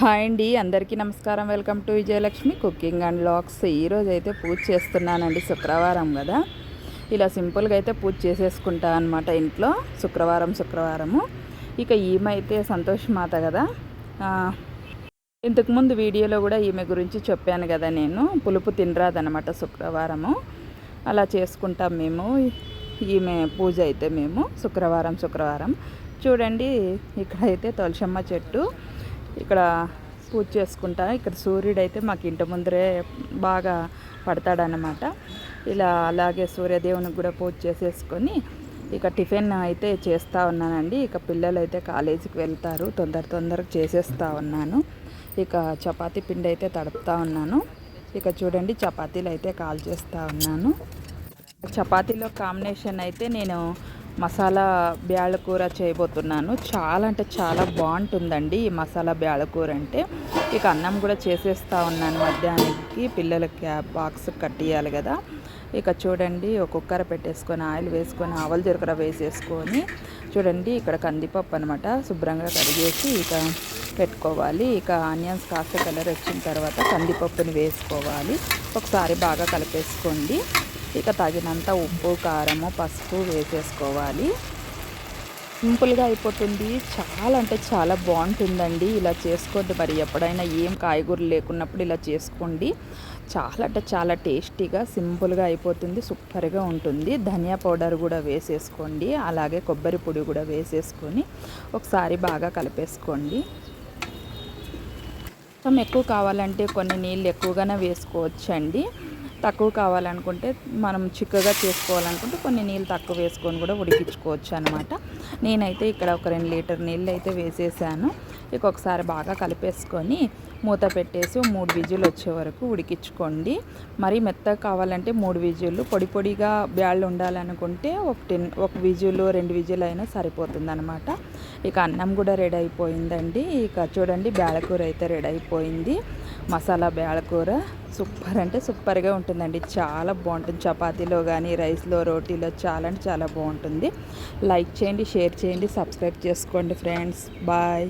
Hi అండి అందరికీ నమస్కారం. Welcome to Vijayalakshmi cooking and vlogs ఈరోజు అయితే పూజ చేస్తున్నానండి శుక్రవారం కదా. ఇలా సింపుల్గా అయితే పూజ చేసేసుకుంటా అనమాట ఇంట్లో. శుక్రవారం శుక్రవారము. ఇక ఈమె అయితే సంతోష్ మాత కదా. ఇంతకుముందు వీడియోలో కూడా ఈమె గురించి చెప్పాను కదా నేను. పులుపు తినరాదనమాట శుక్రవారము. అలా చేసుకుంటాం మేము. ఈమె పూజ అయితే మేము శుక్రవారం శుక్రవారం. చూడండి ఇక్కడైతే తులసమ్మ చెట్టు. ఇక్కడ పూజ చేసుకుంటా. ఇక్కడ సూర్యుడు అయితే మాకు ఇంటి ముందరే బాగా పడతాడనమాట ఇలా అలాగే సూర్యదేవునికి కూడా పూజ చేసేసుకొని ఇక టిఫిన్ అయితే చేస్తూ ఉన్నానండి. ఇక పిల్లలు అయితే కాలేజీకి వెళ్తారు. తొందర తొందరగా చేసేస్తూ ఉన్నాను. ఇక చపాతీ పిండి అయితే తడుపుతూ ఉన్నాను. ఇక చూడండి చపాతీలు అయితే కాల్ చేస్తూ ఉన్నాను. చపాతీలో కాంబినేషన్ అయితే నేను మసాలా బ్యాళ్ళకూర చేయబోతున్నాను. చాలా అంటే చాలా బాగుంటుందండి ఈ మసాలా బ్యాళ్ళకూర అంటే. ఇక అన్నం కూడా చేసేస్తా ఉన్నాను మధ్యాహ్నానికి. పిల్లలకి బాక్స్ కట్టియాలి కదా. ఇక చూడండి ఒక కుక్కర పెట్టేసుకొని ఆయిల్ వేసుకొని ఆవల జీలకర్ర వేసేసుకొని చూడండి ఇక్కడ కందిపప్పు అనమాట శుభ్రంగా కడిగేసి ఇక పెట్టుకోవాలి. ఇక ఆనియన్స్ కాస్త కలర్ వచ్చిన తర్వాత కందిపప్పుని వేసుకోవాలి. ఒకసారి బాగా కలిపేసుకోండి. ఇక తగినంత ఉప్పు కారము పసుపు వేసేసుకోవాలి. సింపుల్గా అయిపోతుంది. చాలా అంటే చాలా బాగుంటుందండి. ఇలా చేసుకోవద్దు మరి. ఎప్పుడైనా ఏం కాయగూరలు లేకున్నప్పుడు ఇలా చేసుకోండి. చాలా అంటే చాలా టేస్టీగా సింపుల్గా అయిపోతుంది. సూపర్గా ఉంటుంది. ధనియా పౌడర్ కూడా వేసేసుకోండి. అలాగే కొబ్బరి పొడి కూడా వేసేసుకొని ఒకసారి బాగా కలిపేసుకోండి. కొంచెం ఎక్కువ కావాలంటే కొన్ని నీళ్ళు ఎక్కువగానే వేసుకోవచ్చండి. తక్కువ కావాలనుకుంటే మనం చిక్కగా చేసుకోవాలనుకుంటే కొన్ని నీళ్ళు తక్కువ వేసుకొని కూడా ఉడికించుకోవచ్చు అనమాట నేనైతే ఇక్కడ ఒక రెండు లీటర్ నీళ్ళు అయితే వేసేసాను. ఇక ఒకసారి బాగా కలిపేసుకొని మూత పెట్టేసి మూడు విజులు వచ్చే వరకు ఉడికించుకోండి. మరి మెత్తగా కావాలంటే మూడు విజులు పొడి పొడిగా బ్యాళ్ళు ఉండాలనుకుంటే ఒక టెన్ ఒక విజులు రెండు విజులు అయినా సరిపోతుంది అనమాట ఇక అన్నం కూడా రెడీ అయిపోయిందండి. ఇక చూడండి బేళకూర అయితే రెడీ అయిపోయింది. మసాలా బేళకూర సూపర్ అంటే సూపర్గా ఉంటుందండి. చాలా బాగుంటుంది. చపాతీలో కానీ రైస్లో రోటీలో చాలా అంటే చాలా బాగుంటుంది. లైక్ చేయండి షేర్ చేయండి సబ్స్క్రైబ్ చేసుకోండి ఫ్రెండ్స్. బాయ్.